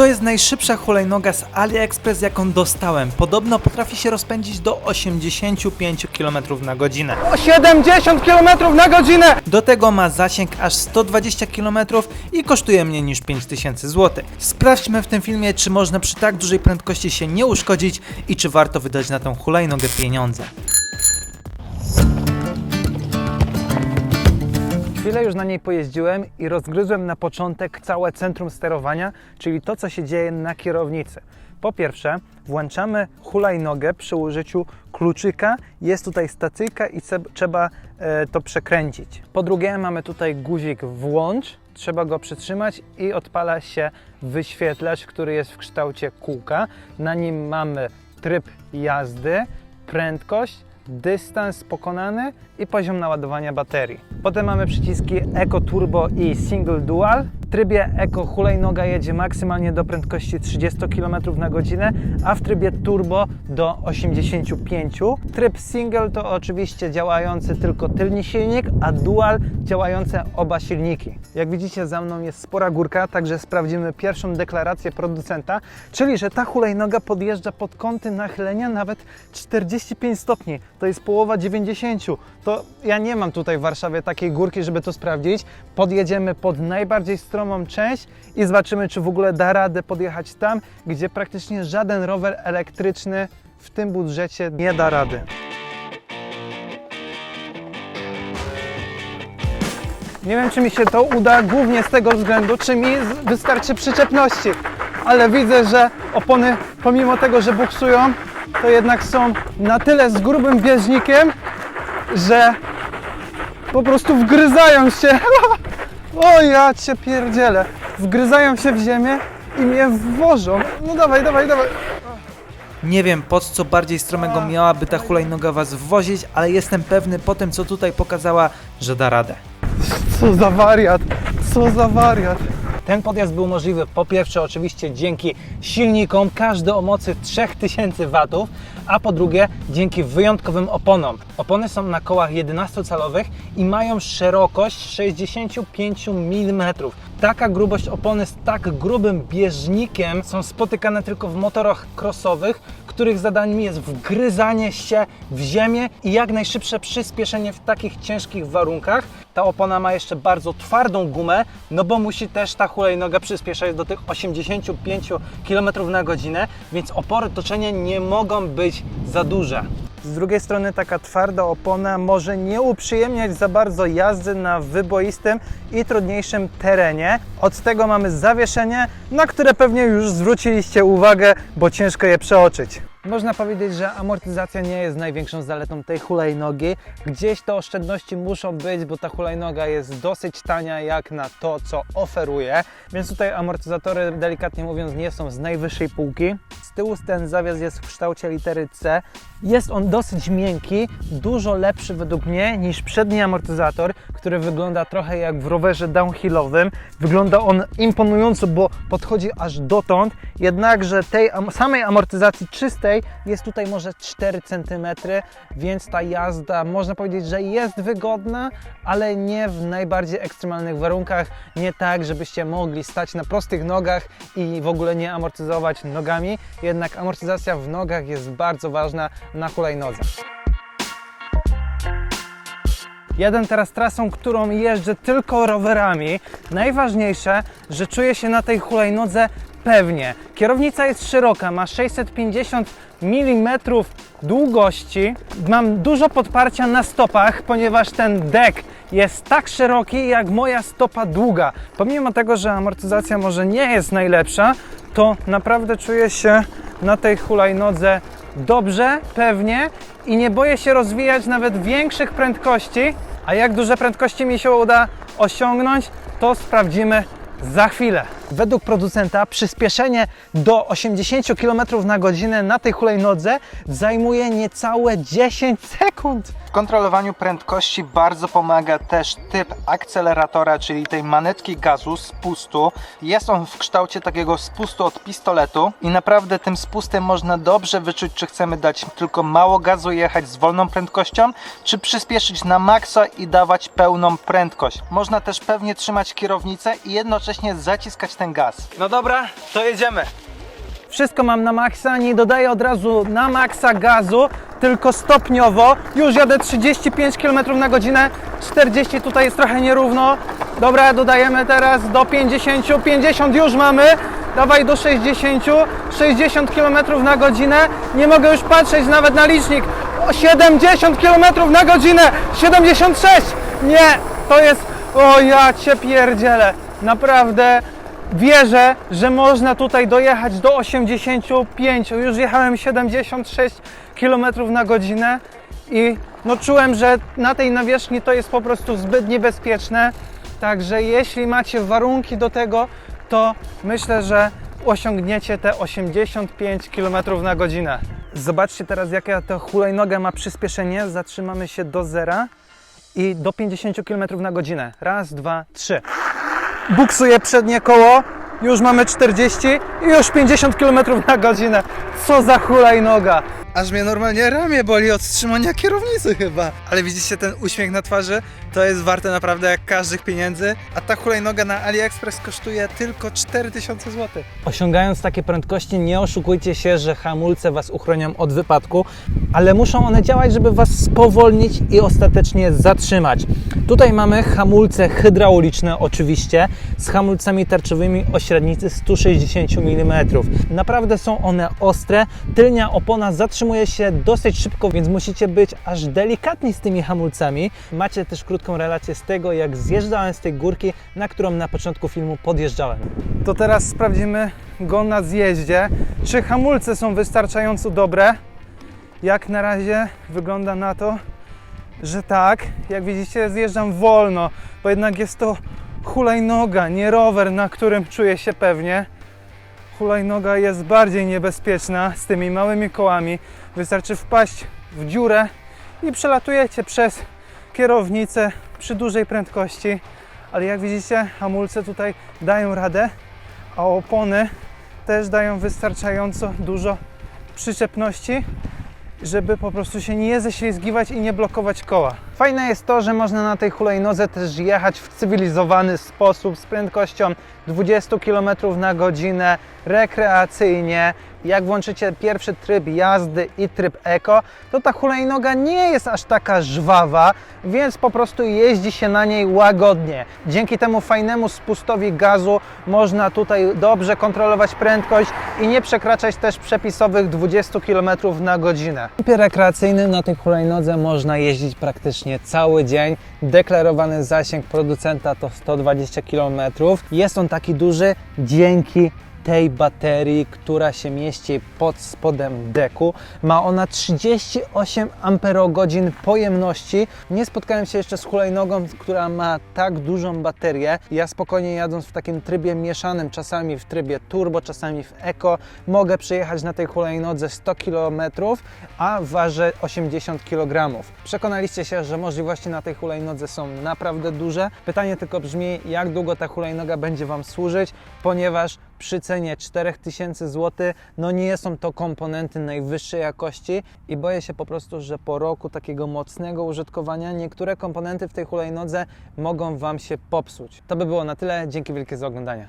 To jest najszybsza hulajnoga z AliExpress, jaką dostałem. Podobno potrafi się rozpędzić do 85 km na godzinę. O 70 km na godzinę! Do tego ma zasięg aż 120 km i kosztuje mniej niż 5000 zł. Sprawdźmy w tym filmie, czy można przy tak dużej prędkości się nie uszkodzić i czy warto wydać na tą hulajnogę pieniądze. Chwilę już na niej pojeździłem i rozgryzłem na początek całe centrum sterowania, czyli to, co się dzieje na kierownicy. Po pierwsze, włączamy hulajnogę przy użyciu kluczyka. Jest tutaj stacyjka i trzeba e, to przekręcić. Po drugie, mamy tutaj guzik włącz. Trzeba go przytrzymać i odpala się wyświetlacz, który jest w kształcie kółka. Na nim mamy tryb jazdy, prędkość, dystans pokonany i poziom naładowania baterii. Potem mamy przyciski Eco Turbo i Single Dual. Trybie Eco hulajnoga jedzie maksymalnie do prędkości 30 km na godzinę, a w trybie Turbo do 85. Tryb Single to oczywiście działający tylko tylny silnik, a Dual działające oba silniki. Jak widzicie za mną jest spora górka, także sprawdzimy pierwszą deklarację producenta, czyli że ta hulajnoga podjeżdża pod kąty nachylenia nawet 45 stopni. To jest połowa 90. To ja nie mam tutaj w Warszawie takiej górki, żeby to sprawdzić. Podjedziemy pod najbardziej stromą część i zobaczymy, czy w ogóle da radę podjechać tam, gdzie praktycznie żaden rower elektryczny w tym budżecie nie da rady. Nie wiem, czy mi się to uda, głównie z tego względu, czy mi wystarczy przyczepności. Ale widzę, że opony, pomimo tego, że buksują, to jednak są na tyle z grubym bieżnikiem, że po prostu wgryzają się. O ja cię pierdzielę. Wgryzają się w ziemię i mnie wwożą. No dawaj, dawaj, dawaj. Nie wiem pod co bardziej stromego miałaby ta hulajnoga was wwozić, ale jestem pewny po tym co tutaj pokazała, że da radę. Co za wariat, co za wariat. Ten podjazd był możliwy po pierwsze oczywiście dzięki silnikom, każdy o mocy 3000 W, a po drugie dzięki wyjątkowym oponom. Opony są na kołach 11-calowych i mają szerokość 65 mm. Taka grubość opony z tak grubym bieżnikiem są spotykane tylko w motorach crossowych, których zadaniem jest wgryzanie się w ziemię i jak najszybsze przyspieszenie w takich ciężkich warunkach. Ta opona ma jeszcze bardzo twardą gumę, no bo musi też ta hulajnoga przyspieszać do tych 85 km na godzinę, więc opory toczenia nie mogą być za duże. Z drugiej strony taka twarda opona może nie uprzyjemniać za bardzo jazdy na wyboistym i trudniejszym terenie. Od tego mamy zawieszenie, na które pewnie już zwróciliście uwagę, bo ciężko je przeoczyć. Można powiedzieć, że amortyzacja nie jest największą zaletą tej hulajnogi. Gdzieś te oszczędności muszą być, bo ta hulajnoga jest dosyć tania jak na to, co oferuje. Więc tutaj amortyzatory, delikatnie mówiąc, nie są z najwyższej półki. Z tyłu ten zawias jest w kształcie litery C. Jest on dosyć miękki, dużo lepszy według mnie niż przedni amortyzator, który wygląda trochę jak w rowerze downhillowym. Wygląda on imponująco, bo podchodzi aż dotąd, jednakże tej am- samej amortyzacji czystej jest tutaj może 4 cm, więc ta jazda można powiedzieć, że jest wygodna, ale nie w najbardziej ekstremalnych warunkach, nie tak, żebyście mogli stać na prostych nogach i w ogóle nie amortyzować nogami. Jednak amortyzacja w nogach jest bardzo ważna na hulajnodze. Jadę teraz trasą, którą jeżdżę tylko rowerami. Najważniejsze, że czuję się na tej hulajnodze pewnie. Kierownica jest szeroka, ma 650 mm długości. Mam dużo podparcia na stopach, ponieważ ten dek jest tak szeroki jak moja stopa długa. Pomimo tego, że amortyzacja może nie jest najlepsza, to naprawdę czuję się na tej hulajnodze dobrze, pewnie i nie boję się rozwijać nawet większych prędkości. A jak duże prędkości mi się uda osiągnąć, to sprawdzimy za chwilę. Według producenta przyspieszenie do 80 km na godzinę na tej hulajnodze zajmuje niecałe 10 sekund. W kontrolowaniu prędkości bardzo pomaga też typ akceleratora, czyli tej manetki gazu, spustu. Jest on w kształcie takiego spustu od pistoletu i naprawdę tym spustem można dobrze wyczuć, czy chcemy dać tylko mało gazu, jechać z wolną prędkością, czy przyspieszyć na maksa i dawać pełną prędkość. Można też pewnie trzymać kierownicę i jednocześnie zaciskać ten gaz. No dobra, to jedziemy. Wszystko mam na maksa, nie dodaję od razu na maksa gazu, tylko stopniowo. Już jadę 35 km na godzinę, 40 tutaj jest trochę nierówno. Dobra, dodajemy teraz do 50, 50 już mamy. Dawaj do 60, 60 km na godzinę. Nie mogę już patrzeć nawet na licznik. O, 70 km na godzinę, 76. Nie, to jest, o ja cię pierdzielę. Naprawdę wierzę, że można tutaj dojechać do 85. Już jechałem 76 km na godzinę i no czułem, że na tej nawierzchni to jest po prostu zbyt niebezpieczne. Także jeśli macie warunki do tego, to myślę, że osiągniecie te 85 km na godzinę. Zobaczcie teraz, jaka ta hulajnoga ma przyspieszenie. Zatrzymamy się do zera i do 50 km na godzinę. Raz, dwa, trzy buksuje przednie koło, już mamy 40 i już 50 km na godzinę. Co za hulajnoga! Aż mnie normalnie ramię boli od trzymania kierownicy chyba. Ale widzicie ten uśmiech na twarzy? To jest warte naprawdę jak każdych pieniędzy. A ta hulajnoga na AliExpress kosztuje tylko 4000 zł. Osiągając takie prędkości, nie oszukujcie się, że hamulce Was uchronią od wypadku, ale muszą one działać, żeby Was spowolnić i ostatecznie zatrzymać. Tutaj mamy hamulce hydrauliczne, oczywiście, z hamulcami tarczowymi o średnicy 160 mm. Naprawdę są one ostre. Tylnia opona zatrzymuje się dosyć szybko, więc musicie być aż delikatni z tymi hamulcami. Macie też krótką relację z tego, jak zjeżdżałem z tej górki, na którą na początku filmu podjeżdżałem. To teraz sprawdzimy go na zjeździe. Czy hamulce są wystarczająco dobre? Jak na razie wygląda na to, że tak. Jak widzicie, zjeżdżam wolno, bo jednak jest to hulajnoga, nie rower, na którym czuję się pewnie. Hulajnoga jest bardziej niebezpieczna z tymi małymi kołami. Wystarczy wpaść w dziurę i przelatujecie przez kierownicę przy dużej prędkości. Ale jak widzicie, hamulce tutaj dają radę, a opony też dają wystarczająco dużo przyczepności, żeby po prostu się nie ześlizgiwać i nie blokować koła. Fajne jest to, że można na tej hulajnodze też jechać w cywilizowany sposób z prędkością 20 km na godzinę, rekreacyjnie. Jak włączycie pierwszy tryb jazdy i tryb eko, to ta hulajnoga nie jest aż taka żwawa, więc po prostu jeździ się na niej łagodnie. Dzięki temu fajnemu spustowi gazu można tutaj dobrze kontrolować prędkość i nie przekraczać też przepisowych 20 km na godzinę. W rekreacyjnym na tej hulajnodze można jeździć praktycznie cały dzień. Deklarowany zasięg producenta to 120 km. Jest on taki duży dzięki tej baterii, która się mieści pod spodem deku. Ma ona 38 amperogodzin pojemności. Nie spotkałem się jeszcze z hulajnogą, która ma tak dużą baterię. Ja spokojnie jadąc w takim trybie mieszanym, czasami w trybie turbo, czasami w eko, mogę przejechać na tej hulajnodze 100 km, a waży 80 kg. Przekonaliście się, że możliwości na tej hulajnodze są naprawdę duże. Pytanie tylko brzmi, jak długo ta hulajnoga będzie Wam służyć, ponieważ przy cenie 4000 zł, no nie są to komponenty najwyższej jakości i boję się po prostu, że po roku takiego mocnego użytkowania niektóre komponenty w tej hulajnodze mogą Wam się popsuć. To by było na tyle. Dzięki wielkie za oglądanie.